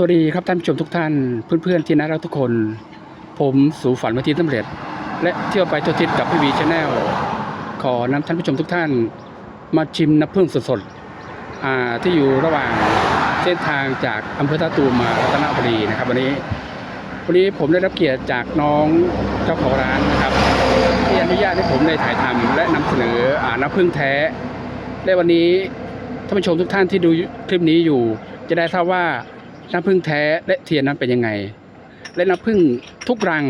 สวัสดีครับท่านผู้ชมทุกท่านเพื่อนๆที่น่ารักทุกคน ผมสู่ฝันวันที่สำเร็จ และเที่ยวไปทัวทิศกับพี่วีชาแนลขอนำท่านผู้ชมทุกท่าน มาชิมน้ำผึ้งสดๆที่อยู่ระหว่างเส้นทางจากอำเภอท่าตูมมารัตนบุรีนะครับ วันนี้วันนี้ผมได้รับเกียรติจากน้องเจ้าของร้านนะครับที่อนุญาตให้ผมได้ถ่ายทำและนำเสนออน้ำผึ้งแท้และวันนี้ท่านผู้ชมทุกท่านที่ดูคลิปนี้อยู่ จะได้ทราบว่า น้ำผึ้งแท้และเทียนนั้นเป็นยังไง และน้ำผึ้งทุกรัง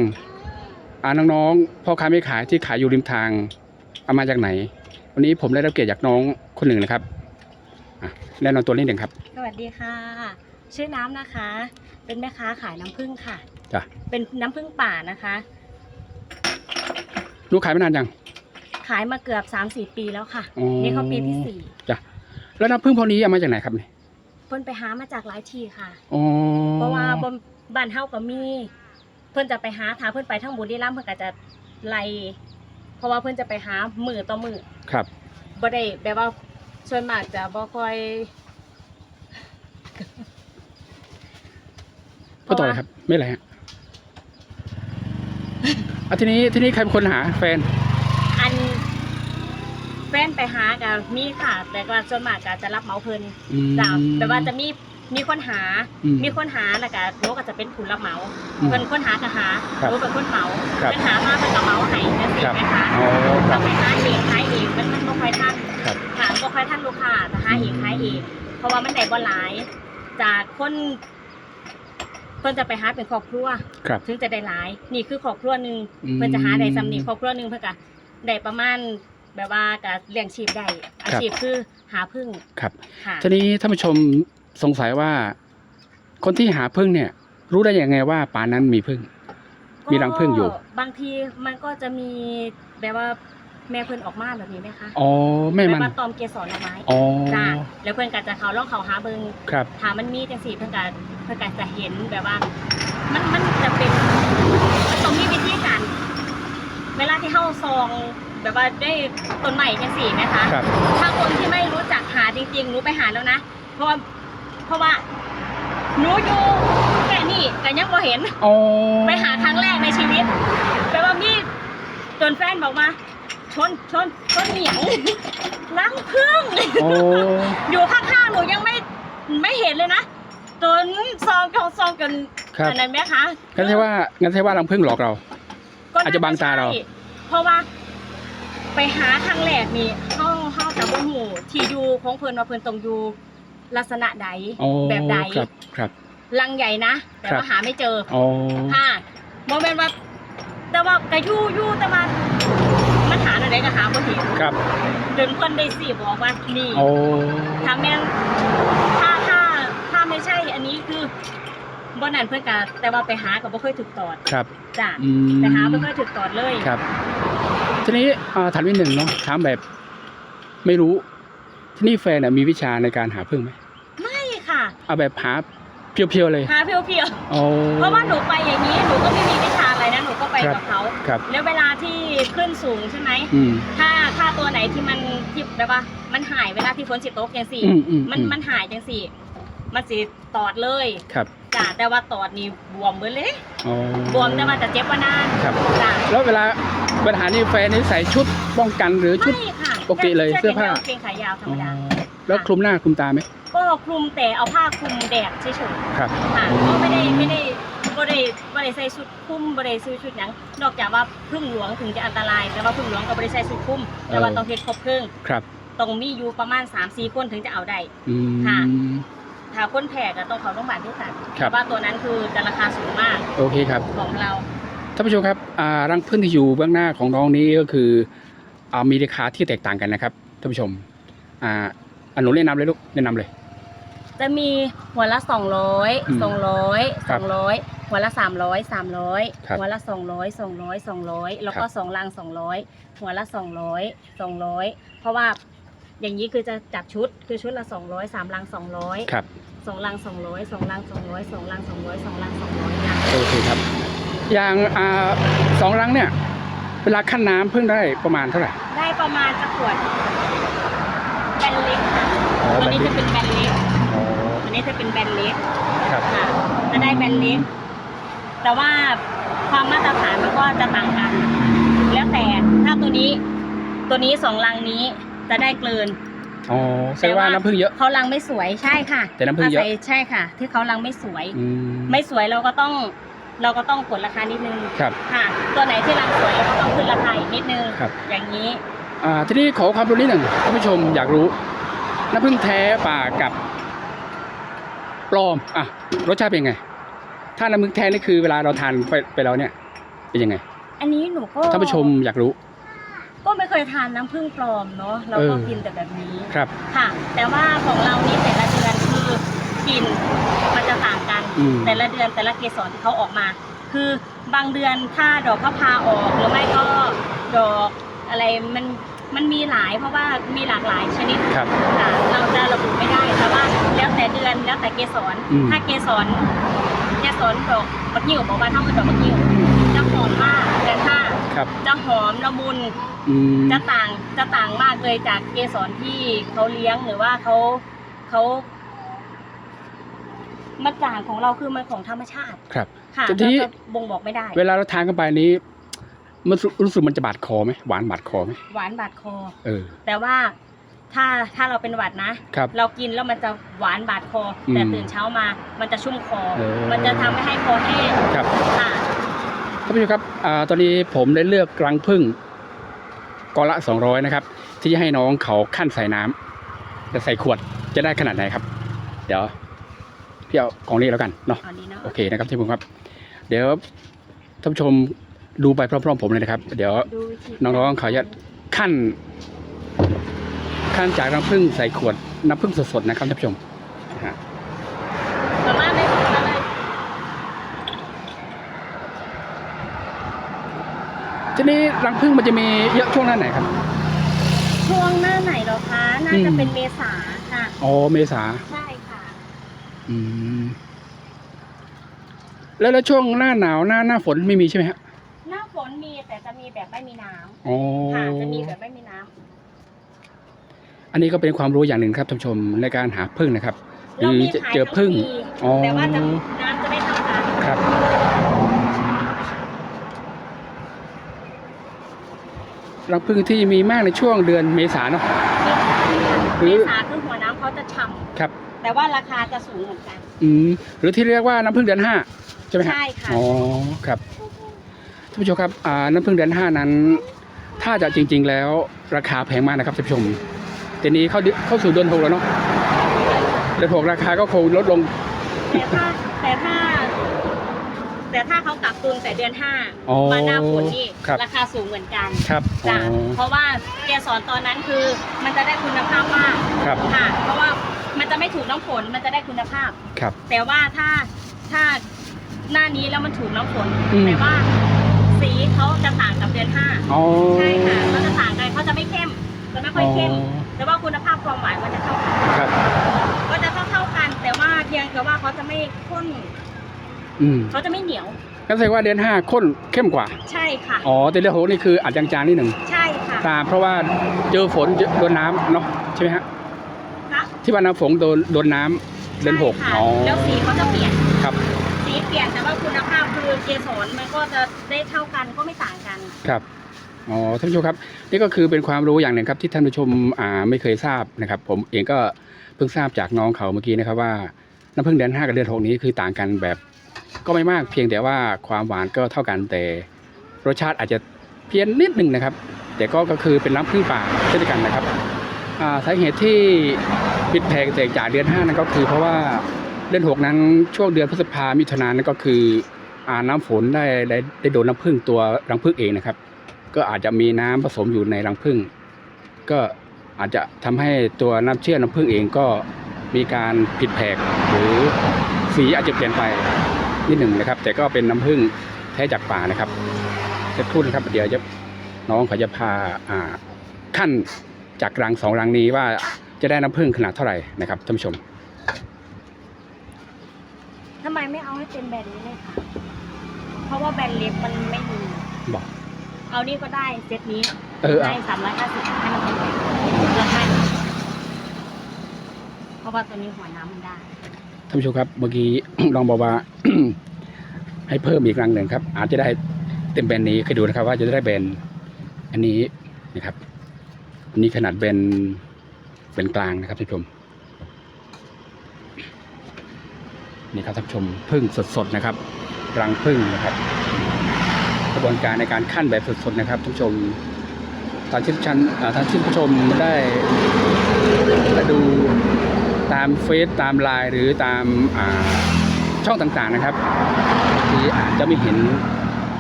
อ่าน้องๆพ่อค้าไม่ขายที่ขายอยู่ริมทางเอามาจากไหน วันนี้ผมได้รับเกียรติจากน้องคนหนึ่งนะครับอะแนะนำตัวนิดหนึ่งครับ สวัสดีค่ะ ชื่อน้ำนะคะ เป็นแม่ค้าขายน้ำผึ้งค่ะจ้ะเป็นน้ำผึ้งป่านะคะลูกขายไม่นานยังขายมาเกือบ3-4ปีแล้วค่ะอ๋อนี่เขาปีที่สี่จ้ะแล้วน้ำผึ้งพวกนี้เอามาจากไหนครับเนี่ย เพิ่นไปหามาจากหลายที่ค่ะ อ๋อเพราะว่าบนบ้านเฮาก็มี เพิ่นจะไปหาถ้าเพิ่นไปทั้งบุรีรัมย์เพิ่นก็จะไล่เพราะว่าเพิ่นจะไปหามือต่อมือครับ บ่ได้แบบว่าส่วนมากจะบ่ค่อยก็ต่อเลยครับ ไม่เป็นไรฮะอะทีนี้ทีนี้ใครเป็นคนหาแฟนอันแฟ นไปหากับมีค่ะ แต่ก็ส่วนมากก็จะรับเหมาเพิ่นอืม จ้ะแต่ว่าจะมีมีคนหา อืมมีคนหาแล้วก็หนูก็จะเป็นผู้รับเหมาอืมเพิ่นคนหาก็หาครับหนูเป็นคนเหมาครับเพิ่นหามาเพิ่นก็เหมาให้จังซี่ครับไหมคะอ๋อครัแต่บไปหาเองขายเองมันมันบ่ค่อยทันครับ ค่ะบ่ค่อยทันลูกค้าแต่หาเองขายเองเพราะว่ามันได้บ่หลาย จากคนเพิ่นจะไปหาเป็นครอบครัว ครับ ถึงจะได้หลาย นี่คือครอบครัวหนึงอืม เพิ่นจะหาได้ซ้ำนี่ครอบครัวหนึงเพิ่นก็ได้ประมาณ แบบว่าก็เลี้ยงชีพได้อาชีพคือหาพึ่งครับค่ะทีนี้ท่านผู้ชมสงสัยว่า คนที่หาพึ่งเนี่ย รู้ได้ยังไงว่าป่านั้นมีพึ่ง มีรังผึ้งอยู่ก็บางทีมันก็จะมีแบบว่าแม่เพิ่นออกมาแบบนี้ไหมคะอ๋อแม่มันแบบว่าตอมเกสรดอกไม้อ๋อจ้าแล้วเพิ่นก็จะเขาล่องเขาหาเบิงครับถามมันมีจังสี่เพิ่นก็เพิ่นก็จะเห็นแบบว่า มันมันจะเป็นมันต้องมีวิธีการเวลาที่เฮาซอง แบบว่าได้ต้นใหม่จังสี่ไหมคะครับ ถ้าคนที่ไม่รู้จักหาจริงๆหนูไปหาแล้วนะ เพราะว่าเพราะว่าหนูอยู่แค่นี้แต่ยังบ่เห็นอ๋อไปหาครั้งแรกในชีวิตแปลว่ามีจนแฟนบอกมาชนชนชนเหนียวล้างพึ่ง โอ้ อยู่ข้างๆหนูยังไม่ไม่เห็นเลยนะจนซองของซองจนครับ อันนั้นไหมคะงั้นใช่ว่างั้นใช่ว่ารังพึ่งหลอกเรา ก็อาจจะบังตาเรา ใช่เพราะว่า ไปหาครั้งแรกนี่เฮาเฮากับบ่ฮู้ที่อยู่ของเพิ่นว่าเพิ่นต้องอยู่ลักษณะใดอ๋อแบบใดครับครับ ลังใหญ่นะแต่ครับว่าหาไม่เจออ๋อค่ะโมเมนต์ว่า แต่ว่ากะยู่ยู่แต่ว่ามันหาอะไรก็หาบ่เห็นครับจนเพิ่นได้สิบอกว่านี่โอ้ถ้าแม่นถ้าถ้าถ้าไม่ใช่อันนี้คือบ่นั่นเพิ่นก็แต่ว่าไปหาก็บ่เคยถูกตอดครับจ้ะอืมไปหาบ่เคยถูกตอดเลยครับ ทีนี้อ่าถามนิดหนึ่งเนาะถามแบบไม่รู้ที่นี่แฟนน่ะมีวิชาในการหาพึ่งไหมไม่ค่ะ เอาแบบหาเพียวๆเลยหาเพียวโอ้ๆเพราะว่าหนูไปอย่างนี้หนูก็ไม่มีวิชาอะไรนะหนูก็ไปครับกับเขาครับแล้วเวลาที่ขึ้นสูงใช่ไหมอืมถ้าถ้าตัวไหนที่มันที่แบบว่ามันหายเวลาที่ฝนสิตกจังซี่อืมอืมมันอืมันหายจังสี่ มันสิตอดเลยครับจ้ะแต่ว่าตอดนี่บวมเบิดเลยอ๋อบวมแต่ว่าจะเจ็บว่านานครับจ้ะแล้วเวลา ปัญหานี่แฟนนี่ใส่ชุดป้องกันหรือชุด ไม่ค่ะปกติเลยเสื้อผ้าแค่กงขายาวธรรมดาแล้วคลุมหน้าคลุมตาไหมก็คลุมแต่เอาผ้าคลุมแดดเฉยครับ ๆค่ะก็ไม่ได้ไม่ได้บ่ได้บ่ได้ใส่ชุดคลุมบ่ได้ซื้อชุดหยังนอกจากว่าพึ่งหลวงถึงจะอันตราย แต่ว่าพึ่งหลวงก็บ่ได้ใส่ชุดคลุมแต่ว่าต้องเฮ็ดครบเครื่องครับต้องมีอยู่ประมาณ3-4คนถึงจะเอาได้ อืมค่ะถ้าคนแพ้ก็ต้องเข้าโรงพยาบาลด้วยกันครับเพราะว่าตัวนั้นคือจะราคาสูงมากโอเคครับ ของเรา ท่านผู้ชมครับอ่ารังพึ่งที่อยู่เบื้องหน้าของน้องนี้ก็คืออ่ามีราคาที่แตกต่างกันนะครับท่านผู้ชมอ่าอันหนูแนะนำเลยลูกแนะนำเลย จะมีหัวละสองร้อยอืมสองร้อยครัสบองร้อยหัวละสามร้อยสามร้อยครับหัวละสองร้อยสองร้อยสองร้อยแล้วก็ครับสองลังสองร้อยหัวละสองร้อยสองร้อยเพราะว่าอย่างนี้คือจะจัดชุดคือชุดละสองร้อยสามลังสองร้อยครับสองลังสองร้อยสองลังสองร้อยสองลังสองร้อยสองลังสองร้อยนะโอเคครับ อย่างอ่าสองรังเนี่ย เวลาขั้นน้ำเพิ่งได้ประมาณเท่าไหร่ ได้ประมาณจะขวดแบนเล็กค่ะอ๋อตัวนี้แบนเล็กจะเป็นแบนเล็กอ๋ออันนี้นี้จะเป็นแบรนด์เล็กครับ ค่ะจะได้แบรนด์เล็ก แต่ว่าความมาตรฐานมันก็จะต่างกัน แล้วแต่ถ้าตัวนี้ ตัวนี้สองลังนี้จะได้เกินอ๋อแสดงว่าน้ำผึ้งเยอะ เขาลังไม่สวยใช่ค่ะแต่น้ำผึ้งเยอะาศัใช่ค่ะ ที่เขาลังไม่สวย อืม ไม่สวยเราก็ต้อง เราก็ต้องกดราคานิดนึงครับ ค่ะ ตัวไหนที่รังสวยเราก็ต้องขึ้นราคาอีกนิดนึง ครับ อย่างนี้อ่าทีนี้ขอความรู้นิดหนึ่งท่านผู้ชมอยากรู้น้ำผึ้งแท้ป่ากับปลอมอะรสชาติเป็นยังไง ถ้าน้ำผึ้งแท้นี่คือเวลาเราทานไปไปแล้วเนี่ยเป็นยังไงอันนี้หนูก็ท่านผู้ชมอยากรู้ ก็ไม่เคยทานน้ำผึ้งปลอมเนาะเราก็เออ กินแต่แบบนี้ ครับ ค่ะ แต่ว่าของเรานี่แต่ละเดือนคือ กลิ่นมันจะต่างกัน อืม แต่ละเดือนแต่ละเกสรที่เขาออกมา คือบางเดือนถ้าดอกพะพาออกหรือไม่ก็ดอกอะไรมันมันมีหลายเพราะว่ามีหลากหลายชนิด ครับ ค่ะเราจะระบุไม่ได้แต่ว่าแล้วแต่เดือนแล้วแต่เกสรอืม ถ้าเกสรเกสรดอกบักยิ้วบอกว่าเท่ากับดอกบักยิ้วจะหอมมากแต่ถ้าครับจะหอมละมุนอืมจะต่างจะต่างมากเลยจากเกสรที่เขาเลี้ยงหรือว่าเขาเขา มันต่างของเราคือมันของธรรมชาติครับ ค่ะแต่ทีนี้ เราจะบ่งบอกไม่ได้ เวลาเราทานเข้าไปนี้ มันรู้รู้สึกมันจะบาดคอไหมหวานบาดคอไหมหวานบาดคอ เออ แต่ว่าถ้าถ้าเราเป็นหวัดนะ ครับ เรากินแล้วมันจะหวานบาดคออมแต่ตื่นเช้ามา มันจะชุ่มคอ เออ มันจะทำให้ให้คอแห้งครับ ค่ะท่านผู้ชมครับอ่าตอนนี้ผมได้เลือกรังผึ้งกอละ 200 นะครับ ที่จะให้น้องเขาขั้นใส่น้ำจะใส่ขวดจะได้ขนาดไหนครับ เดี๋ยว พี่เอากล่องนี้แล้วกันเนาะเอานี้เนาะโอเคนะครับท่านผู้ชมครับ เดี๋ยวท่านผู้ชมดูไปพร้อมๆผมเลยนะครับ เดี๋ยวดูวิธีน้องๆเขาจะขั้นขั้นจากน้ำผึ้งใส่ขวดน้ำผึ้งสดๆนะครับท่านผู้ชมนะฮะส่วนมากไม่บอกกันเลยทีนี้รังผึ้งมันจะมีเยอะช่วงหน้าไหนครับ ช่วงหน้าไหนเหรอคะ น่าจะอืมเป็นเมษาค่ะ อ๋อเมษา ใช่ค่ะอืม แล้วแล้วช่วงหน้าหนาวหน้าหน้าฝนไม่มีใช่ไหมฮะหน้าฝนมีแต่จะมีแบบไม่มีน้อ๋อำค่ะจะมีแบบไม่มีน้ำอันนี้ก็เป็นความรู้อย่างหนึ่งครับท่านผู้ชมในการหาผึ้งนะครับหรือจะเจอผึ้งอ๋อแต่ว่าจะน้ำจะไม่เท่ากันครับ รังผึ้งที่มีมากในช่วงเดือนเมษาเนาะหรือเมษาคือหัวน้ำเขาจะฉ่ครับำ แต่ว่าราคาจะสูงเหมือนกัน อืมหรือที่เรียกว่าน้ำผึ้งเดือนห้าใช่ไหมฮะใช่ค่ะ อ๋อครับท่านผู้ชมครับอ่าน้ำผึ้งเดือนห้านั้น ถ้าจะจริง ๆ แล้วราคาแพงมากนะครับท่านผู้ชมทีนี้เข้าเดือนเข้าสู่เดือนหกแล้วเนาะเดือนหกราคาก็คงลดลง แต่ถ้าแต่ถ้า แต่ถ้าเขากักตุนแต่เดือนห้าอ๋อมาหน้าฝนนี่ครับ ราคาสูงเหมือนกันครับอ๋จ้ะอเพราะว่าเกสรตอนนั้นคือมันจะได้คุณภาพมาก ครับ ค่ะ เพราะว่า มันจะไม่ถูกน้ำฝนมันจะได้คุณภาพ ครับ แต่ว่าถ้าถ้าหน้านี้แล้วมันถูกน้ำฝนอืม แต่ว่า สีเขาจะต่างกับเดือนห้าอ๋อ ใช่ค่ะเขาจะต่างกันเขาจะไม่เข้มจะไม่ค่อยเข้ม อ๋อ แต่ว่าคุณภาพความหวานมันจะเท่ากันครับ ก็จะเท่าเท่าๆกัน แต่ว่าเพียงแต่ว่าเขาจะไม่ข้นอืมเขาจะไม่เหนียวก็แสดงว่าเดือนห้าข้นเข้มกว่า ใช่ค่ะ อ๋อ แต่เดือนหกนี่คืออาจจางๆนิดหนึ่งใช่ค่ะ ตามเพราะว่าเจอฝนเจอโดนน้ำเนาะใช่ไหมฮะนะ ที่ว่าน้ำฝนโดนโดนน้ำเดือนหกใช่ค่ะอ๋อแล้วสีเขาจะเปลี่ยน ครับ สีเปลี่ยนแต่ว่าคุณภาพคือเกสรมันก็จะได้เท่ากันก็ไม่ต่างกัน ครับอ๋อท่านผู้ชมครับ นี่ก็คือเป็นความรู้อย่างหนึ่งครับที่ท่านผู้ชมอ่าไม่เคยทราบนะครับ ผมเองก็เพิ่งทราบจากน้องเขาเมื่อกี้นะครับว่าน้ำผึ้งเดือนห้ากับเดือนหกนี้คือต่างกันแบบก็ไม่มากเพียงแต่ว่าความหวานก็เท่ากันแต่รสชาติอาจจะเพี้ยนนิดหนึ่งนะครับ แต่ก็ก็คือเป็นน้ำผึ้งป่าเช่นเดียวกันนะครับอ่า สาเหตุที่ผิดแผกแตกจากเดือนห้านั้นก็คือ เพราะว่าเดือนหกนั้นช่วงเดือนพฤษภามิถุนายนนั่นก็คืออ่าน้ำฝนได้ได้ได้โดนน้ำผึ้งตัวรังผึ้งเองนะครับ ก็อาจจะมีน้ำผสมอยู่ในรังผึ้งก็อาจจะทำให้ตัวน้ำเชื่อน้ำผึ้งเองก็มีการผิดแผกหรือสีอาจจะเปลี่ยนไปนิดหนึ่งนะครับ แต่ก็เป็นน้ำผึ้งแท้จากป่านะครับสักครู่นะครับเดี๋ยวจะน้องเขาจะพาอ่าขั้น จากรังสองรังนี้ว่าจะได้น้ำผึ้งขนาดเท่าไหร่นะครับท่านผู้ชมทำไมไม่เอาให้เป็นแบรนด์นี้เลยคะเพราะว่าแบรนด์เล็กมันไม่มีบอก เอานี่ก็ได้เซตนี้เออได้เอาสามร้อยห้าสิบให้มันเป็นแบรนด์ราคาเพราะว่าตัวนี้หัวน้ำมันได้ ท่านผู้ชมครับเมื่อกี้ ลองบอกว่า ให้เพิ่มอีกรังหนึ่งครับ อาจจะได้เต็มแบนนี้เคยดูนะครับ ว่าจะได้แบนอันนี้นะครับ อันนี้ขนาดแบนเป็นกลางนะครับท่านผู้ชม นี่ครับท่านผู้ชมพึ่งสดๆนะครับรังพึ่งนะครับ กระบวนการในการขั้นแบบสดๆนะครับท่านผู้ชมตอนที่ท่านท่านผู้ชมได้ด้ดูตามเฟซตามไลน์หรือตามาช่องต่างๆนะครับที่อาจจะไม่เห็น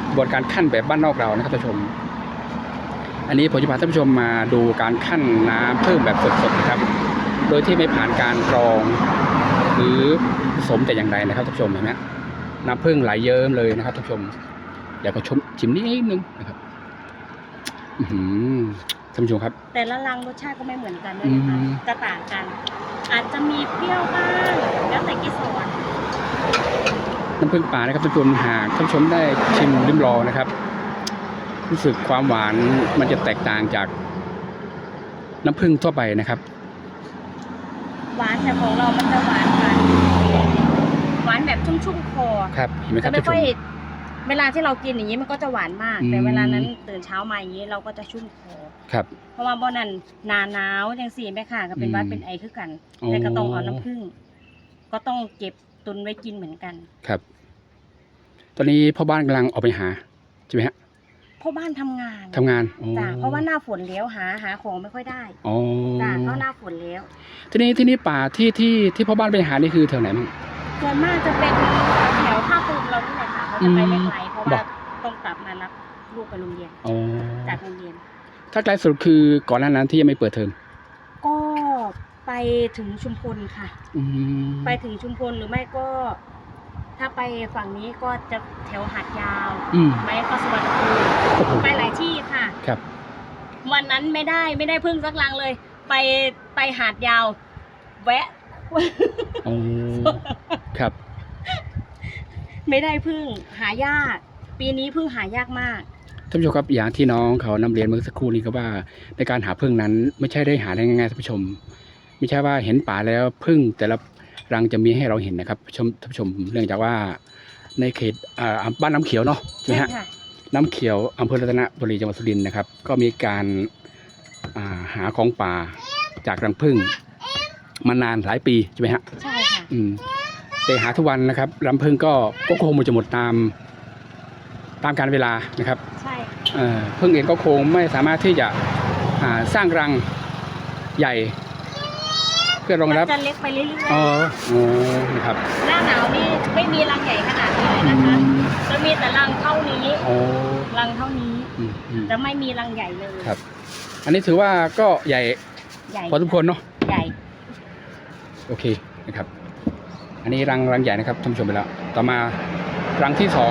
กระบวนการขั้นแบบบ้านนอกเรานะครับท่านผู้ชม อันนี้ผมจะพาท่านผู้ชมมาดูการขั้นน้ำเพิ่มแบบสดๆนะครับ โดยที่ไม่ผ่านการกรอง หรือผสมแต่อย่างใดนะครับท่านผู้ชมเห็นไหมน้ำผึ้งไหลเยิ้มเลยนะครับท่านผู้ชมเดี๋ยวก็ชมชิมนิดนึงนะครับอื้อหือท่านผู้ชมครับ แต่ละรังรสชาติก็ไม่เหมือนกันด้วยนะคะอืมจะต่างกัน อาจจะมีเปรี้ยวบ้างแล้วแต่กิสรน้ำผึ้งป่านะครับท่านผู้ชมหากท่านผู้ชมได้ชิมริมรองนะครับ รู้สึกความหวานมันจะแตกต่างจากน้ำผึ้งทั่วไปนะครับ หวานแต่ของเรามันจะหวานหวานหวานแบบชุ่มๆคอครับเห็นไหมครัจะบไม่ท่านผู้ชค่อยม เวลาที่เรากินอย่างนี้มันก็จะหวานมาก อืม แต่เวลานั้นตื่นเช้ามาอย่างนี้เราก็จะชุ่มคอ ครับ เพราะว่าบ่นั้นหนาหนาวจังสี่แม่ค่ะก็เป็นหวัดอืมเป็นไอคือกันอ๋อ แต่ก็ต้องเอาน้ำผึ้งก็ต้องเก็บตุนไว้กินเหมือนกัน ครับ ตอนนี้พ่อบ้านกำลังออกไปหาใช่ไหมฮะเพราะบ้านทำงานทำงานอ๋อจ้ะเพราะว่าหน้าฝนแล้วหาหาของไม่ค่อยได้อ๋อจ้ะเพราะหน้าฝนแล้วทีนี้ที่นี่ป่าที่ที่ที่พ่อบ้านไปหานี่คือแถวไหนมั่งส่วนมากจะเป็นแถวท่าตูมเรานี่แหละค่ะเขาจะไปไม่ไกลเพราะบว่าอก ต้องกลับมารับลูกไปโรงเรียนอ๋อจากโรงเรียน ถ้าไกลสุดคือก่อนหน้านั้นที่ยังไม่เปิดเทอมก็ไปถึงชุมพลค่ะ อืมไปถึงชุมพลหรือไม่ก็ ถ้าไปฝั่งนี้ก็จะแถวหาดยาวอืมไม่ก็สวรรณภูมิโอ้โหไปหลายที่ค่ะ ครับ วันนั้นไม่ได้ไม่ได้พึ่งสักลังเลย ไปไปหาดยาว แวะอ๋อครับ ไม่ได้พึ่งหายาก ปีนี้พึ่งหายากมาก ท่านผู้ชมครับอย่างที่น้องเขานำเรียนเมื่อสักครู่นี้ก็ว่า ในการหาพึ่งนั้นไม่ใช่ได้หาได้ง่ายๆท่านผู้ชม ไม่ใช่ว่าเห็นป่าแล้วพึ่งแต่ละ รังจะมีให้เราเห็นนะครับชมท่านผู้ชมเนื่องจากว่าในเขตอ่าบ้านน้ำเขียวเนาะใช่ไหมใช่ฮะค่ะน้ำเขียวอำเภอรัตนบุรีจังหวัดสุรินทร์นะครับ ก็มีการอ่าหาของป่าจากรังผึ้งมานานหลายปีใช่ไหมฮะใช่ค่ะอืมแต่หาทุกวันนะครับรังผึ้งก็ก็คงมันจะหมดตามตามการเวลานะครับใช่เอ่อผึ้งเองก็คงไม่สามารถที่จะอ่าสร้างรังใหญ่เพื่อรองรับมันจะเล็กไปเรื่อยอ๋ออ๋อนะครับ ๆหน้าหนาวนี่ไม่มีรังใหญ่ขนาดนี้เลยอืนะคะมจะมีแต่รังเท่านี้อ๋อรังเท่านี้อืมอืมจะไม่มีรังใหญ่เลยครับ อันนี้ถือว่าก็ใหญ่ใหญ่พอสมควรเนาะ ใหญ่โอเคนะครับ อันนี้รังรังใหญ่นะครับท่านผู้ชมไปแล้ว ต่อมารังที่สอง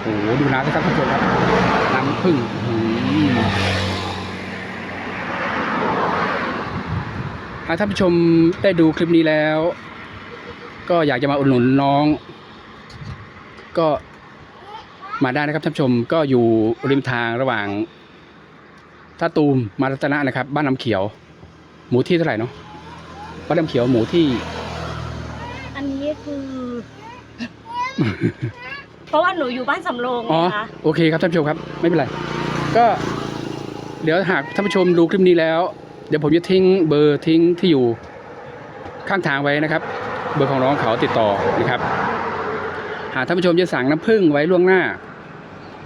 โอ้โหดูน้ำสิครับท่านผู้ชมครับน้ำพึ่งอื้อหือากท่านผู้ชมได้ดูคลิปนี้แล้ว ก็อยากจะมาอุดหนุนน้อง ก็มาได้นะครับท่านผู้ชมก็อยู่ริมทางระหว่างท่าตูมมารัตนะนะครับ บ้านน้ำเขียว หมูที่เท่าไหร่เนาะบ้านน้ำเขียวหมูที่ อันนี้คือ เพราะว่าหนูอยู่บ้านสำโรงอ๋อนะคะโอเคครับท่านผู้ชมครับ ไม่เป็นไร ก็ เดี๋ยวหากท่านผู้ชมดูคลิปนี้แล้ว เดี๋ยวผมจะทิ้งเบอร์ทิ้งที่อยู่ข้างทางไว้นะครับ เบอร์ของน้องเขาติดต่อนะครับ หากท่านผู้ชมจะสั่งน้ำผึ้งไว้ล่วงหน้า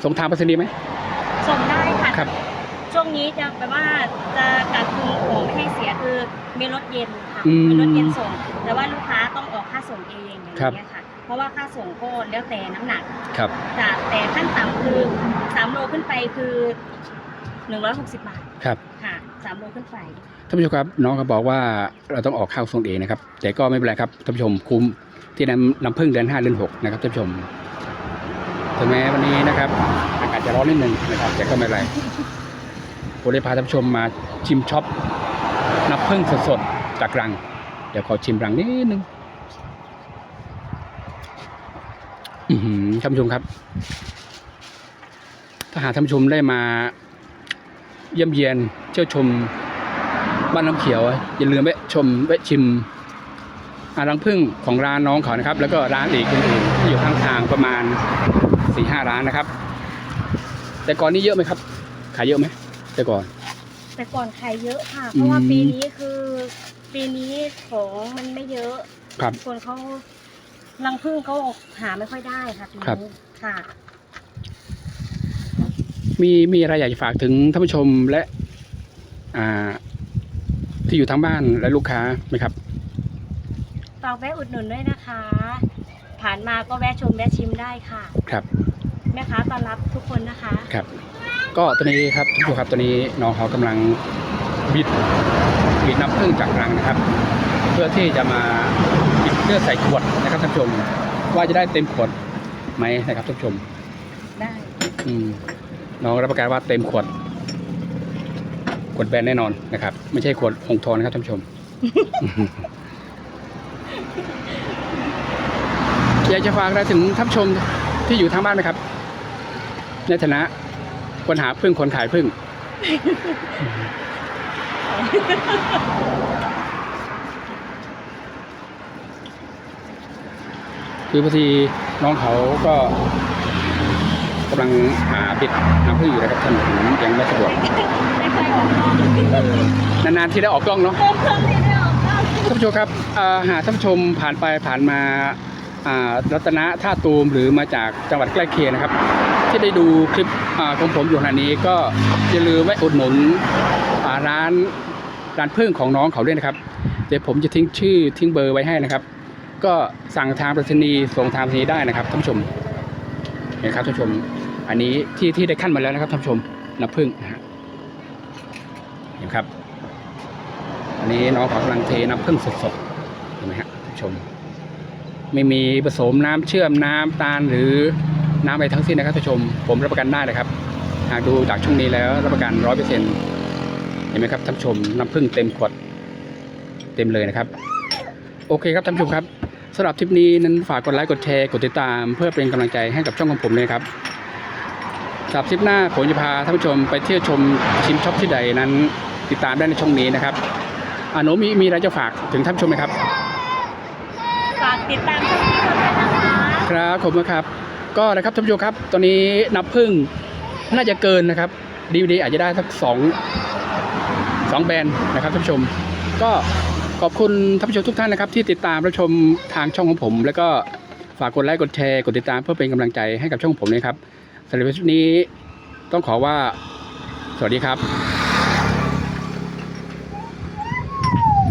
ส่งทางไปรษณีย์ไหมส่งได้ค่ะครับ ช่วงนี้จะแปลว่าจะกักตุนของไม่ให้เสียคือมีรถเย็นค่ะอืมมีรถเย็นส่ง แต่ว่าลูกค้าต้องออกค่าส่งเองอย่างครับเงี้ยค่ะ เพราะว่าค่าส่งก็แล้วแต่น้ำหนักครับจ้ะแต่ขั้นต่ำคือสามโลขึ้นไปคือหนึ่งร้อยหกสิบบาทครับ ค่ะ สามโลขึ้นไปท่านผู้ชมครับน้องเขาบอกว่าเราต้องออกข้าวส่งเองนะครับ แต่ก็ไม่เป็นไรครับท่านผู้ชมคุ้มที่นำน้ำพึ่งเดือนห้าเดือนหกนะครับท่านผู้ชมถึงแม้วันนี้นะครับ อากาศจะร้อนนิดนึงนะครับ แต่ก็ไม่เป็นไรผมได้พาท่านผู้ชมมาชิมช็อปน้ำพึ่งสดๆจากรัง เดี๋ยวขอชิมรังนิดนึงท่านผู้ชมครับ ถ้าหากท่านผู้ชมได้มา เยี่ยมเยียนเที่ยวชมบ้านน้ำเขียว อย่าลืมแวะชมแวะชิมอารังพึ่งของร้านน้องเขานะครับ แล้วก็ร้านอีกอื่นๆที่อยู่ข้างทางประมาณสี่ห้าร้านนะครับ แต่ก่อนนี้เยอะไหมครับ ขายเยอะไหมแต่ก่อน แต่ก่อนขายเยอะค่ะ เพราะว่าอืมปีนี้คือปีนี้ของมันไม่เยอะครับ คนเขารังพึ่งเขาหาไม่ค่อยได้ค่ะปีครับนี้ค่ะ มีมีอะไรอยากจะฝากถึงท่านผู้ชมและอ่าที่อยู่ทางบ้านและลูกค้าไหมครับฝากแวะอุดหนุนด้วยนะคะ ผ่านมาก็แวะชมแวะชิมได้ค่ะ ครับแม่ค้าต้อนรับทุกคนนะคะครับ ก็ตอนนี้ครับทุกคนครับตอนนี้น้องเขากำลังบิดบิดน้ำผึ้งจากรังนะครับ เพื่อที่จะมาบิดเพื่อใส่ขวดนะครับท่านผู้ชมว่าจะได้เต็มขวดไหมนะครับท่านผู้ชมได้อืม น้องรับประกันว่าเต็มขวด ขวดแบรนด์แน่นอนนะครับ ไม่ใช่ขวดหงทองนะครับท่านผู้ชมอยากจะฝากอะไรถึงท่านผู้ชมที่อยู่ทางบ้านไหมครับ ในฐานะคนหาพึ่งคนขายพึ่ง คือบางทีน้องเขาก็ กำลังหาบิดน้ำพึ่งอยู่นะครับถนนยังไม่สะดวกไม่ค่อยออกนอกนานๆที่ได้ออกกล้องเนาะท่านผู้ชมครับหากท่านผู้ชมผ่านไปผ่านมารัตนะท่าตูมหรือมาจากจังหวัดใกล้เคียงนะครับ ที่ได้ดูคลิปอของผมอยู่ขณะนี้ก็อย่าลืมแวะอุดหนุนอ่าร้านร้านพึ่งของน้องเขาด้วยนะครับ เดี๋ยวผมจะทิ้งชื่อทิ้งเบอร์ไว้ให้นะครับ ก็สั่งทางปรษณีส่งทางปรษณีได้นะครับท่านผู้ชมเห็นครับท่านผู้ชม อันนี้ที่ที่ได้ขั้นมาแล้วนะครับท่านผู้ชมน้ำพึ่งนะฮะเห็นครับ อันนี้น้องเขากำลังเทน้ำผึ้งสดๆเห็นไหมฮะท่านชม ไม่มีผสมน้ำเชื่อมน้ำตาลหรือน้ำอะไรทั้งสิ้นนะครับท่านผู้ชม ผมรับประกันได้เลยครับหากดูจากช่วงนี้แล้วรับประกันร้อยเปอร์เซ็นต์เห็นไหมครับท่านผู้ชมน้ำผึ้งเต็มขวดเต็มเลยนะครับ โอเคครับท่านผู้ชมครับสำหรับทริปนี้นั้นฝากกดไลค์กดแชร์กดติดตาม เพื่อเป็นกำลังใจให้กับช่องของผมเลยครับ สำหรับทริปหน้าผมจะพาท่านผู้ชมไปเที่ยวชมชิมช็อปที่ใดนั้น ติดตามได้ในช่องนี้นะครับอาโนมีมีอะไรจะฝากถึงท่านผู้ชมไหมครับ ฝากติดตามช่องนี้ด้วยนะคะครับผมนะครับ ก็นะครับท่านผู้ชมครับ ตอนนี้นับพึ่งน่าจะเกินนะครับดีวดีอาจจะได้สักสองสองแบรนด์นะครับท่านผู้ชม ก็ขอบคุณท่านผู้ชมทุกท่านนะครับ ที่ติดตามรับชมทางช่องของผม แล้วก็ฝากกดไลค์กดแชร์กดติดตามเพื่อเป็นกำลังใจให้กับช่องของผมนะครับ สำหรับวันนี้ต้องขอว่า สวัสดีครับ